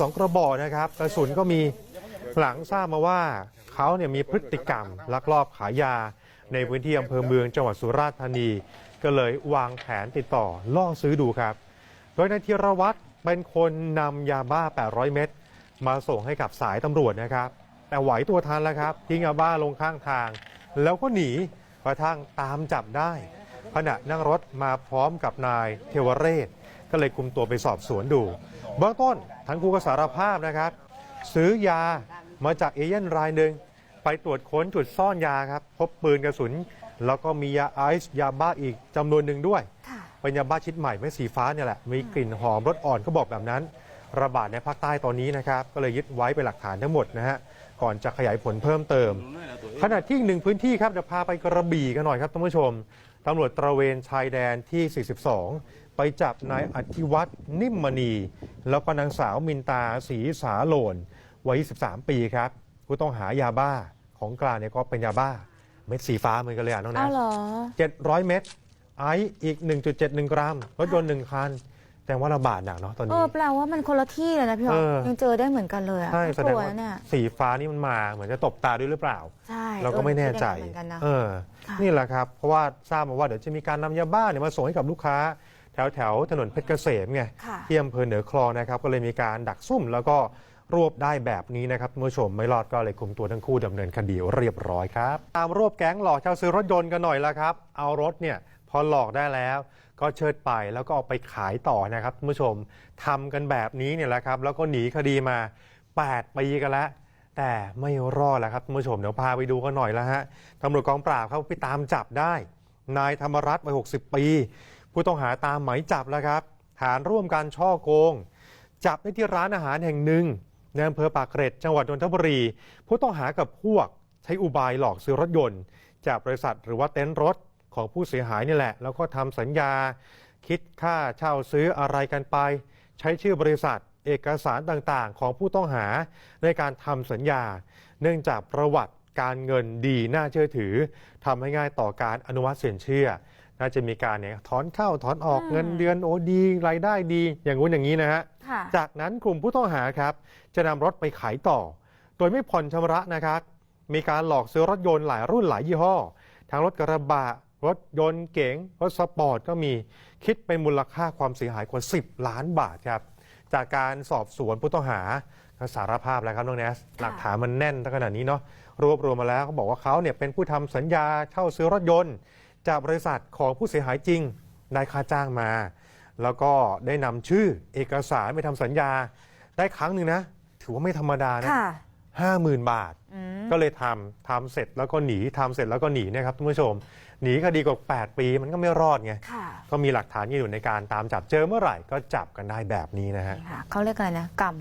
สองกระบอกนะครับกระสุนก็มีหลังทราบมาว่าเขาเนี่ยมีพฤติกรรมลักลอบขายยา ในพื้นที่อำเภอเมืองจังหวัดสุราษฎร์ธานี ก็เลยวางแผนติดต่อล่อซื้อดูครับ โดยนายธีรวัตรเป็นคนนำยาบ้า 800 เม็ดมาส่งให้กับสายตำรวจนะครับ แต่ไหวตัวทันแล้วครับ ทิ้งยาบ้าลงข้างทาง แล้วก็หนีกระทั่งตามจับได้ขณะนั่งรถมาพร้อมกับนายเทวเรศ ก็เลยคุมตัวไปสอบสวนดู เบื้องต้นทั้งคู่ก็สารภาพนะครับ ซื้อยามาจากเอเย่นรายหนึ่งไปตรวจค้นจุดซ่อนยาครับ พบปืนกระสุน แล้วก็มียาไอซ์ยาบ้าอีกจำนวนหนึ่งด้วยค่ะเป็นยาบ้าชิดใหม่ไม่สีฟ้าเนี่ยแหละมีกลิ่นหอมรสอ่อนก็บอกแบบนั้น ระบาดในภาคใต้ตอนนี้นะครับ ก็เลยยึดไว้เป็นหลักฐานทั้งหมดนะฮะก่อนจะขยายผลเพิ่มเติม ขณะที่อีกหนึ่งพื้นที่ครับเดี๋ยวพาไปกระบี่กันหน่อยครับท่านผู้ชมตำรวจตระเวนชายแดนที่ 42 ไปจับนายอธิวัตรนิ่มมณี แล้วก็นางสาวมินตาศรีสาโลนวัย 23 ปีครับ ผู้ต้องหายาบ้าของกลางเนี่ยก็เป็นยาบ้า เม็ดสีฟ้าเหมือนกันเลยอะน้องอ้านะวเหรอ700เม็ดไอซ์อีก 1.71 กรัมรถยนต์หนึ่งคัน แต่ว่าระบาดหนักเนาะตอนเอนี้อแปลว่ามันคนละที่เลยนะพี่อ๋อเออ ยังเจอได้เหมือนกันเลยอะใช่แสดงกลัว่านะเนี่ย สีฟ้านี่มันมาเหมือนจะตบตาด้วยหรือเปล่า ใช่เราก็ไม่แน่ใจเออคิดอย่างนั้นเหมือนกันนะ เออ ค่ะ นี่แหละครับ เพราะว่าทราบมาว่าเดี๋ยวจะมีการนำยาบ้าเนี่ยมาส่งให้กับลูกค้า แถวแถวถนนเพชรเกษมไงค่ะ ที่อำเภอเหนือคลองนะครับ ก็เลยมีการดักซุ่มแล้วก็รวบได้แบบนี้นะครับคุณผู้ชมไม่รอดก็เลยคุมตัวทั้งคู่ดำเนินคดีเรียบร้อยครับ ตามรวบแก๊งหลอกเช่าซื้อรถยนต์กันหน่อยละครับ เอารถเนี่ยพ อหลอกได้แล้ว ก็เชิดไปแล้วก็เอาไปขายต่อนะครับคุณผู้ชมทำกันแบบนี้เนี่ยแหละครับ แล้วก็หนีคดีมา 8 ปีกันแล้วแต่ไม่รอดแล้วครับคุณผู้ชมเดี๋ยวพาไปดูกันหน่อยแล้วฮะตำรวจกองปราบเขาไปตามจับได้ นายธรรมรัตน์วัย60 ปี ผู้ต้องหาตามหมายจับแล้วครับ ฐานร่วมกันช่อโกง จับได้ที่ร้านอาหารแห่งหนึ่งในอำเภอปากเกร็ดจังหวัดนนทบุรี ผู้ต้องหากับพวกใช้อุบายหลอกซื้อรถยนต์ จากบริษัทหรือว่าเต็นท์รถ ของผู้เสียหายนี่แหละ แล้วก็ทำสัญญา คิดค่าเช่าซื้ออะไรกันไป ใช้ชื่อบริษัทเอกสารต่างๆ ของผู้ต้องหาในการทำสัญญา เนื่องจากประวัติการเงินดีน่าเชื่อถือทำให้ง่ายต่อการอนุมัติสินเชื่อ น่าจะมีการเนี่ยถอนเข้าถอนออกอืมเงินเดือนโอดีรายได้ดี อย่างงู้นอย่างนี้นะฮะค่ะจากนั้นกลุ่มผู้ต้องหาครับ จะนำรถไปขายต่อ โดยไม่ผ่อนชำระนะครับ มีการหลอกซื้อรถยนต์หลายรุ่นหลายยี่ห้อ ทั้งรถกระบะ รถยนต์เก๋งรถสปอร์ตก็มีคิดเป็นมูลค่าความเสียหายกว่า 10 ล้านบาทครับ จากการสอบสวนผู้ต้องหาก็สารภาพแล้วครับน้องแนสหลักฐานมันแน่นตั้งขนาดนี้เนาะรวบรวมมาแล้วเขาบอกว่าเขาเนี่ยเป็นผู้ทำสัญญาเช่าซื้อรถยนต์ จากบริษัทของผู้เสียหายจริงได้ค่าจ้างมา แล้วก็ได้นำชื่อเอกสารไปทำสัญญาได้ครั้งหนึ่งนะ ถือว่าไม่ธรรมดานะ ค่ะห้าหมื่นบาทอืมก็เลยทำทำเสร็จแล้วก็หนีทำเสร็จแล้วก็หนีนะครับท่านผู้ชม หนีคดีกว่า 8 ปีมันก็ไม่รอดไงค่ะก็มีหลักฐานอยู่ในการตามจับเจอเมื่อไหร่ก็จับกันได้แบบนี้นะฮะนี่ค่ะเขาเรียกอะไรนะกรรม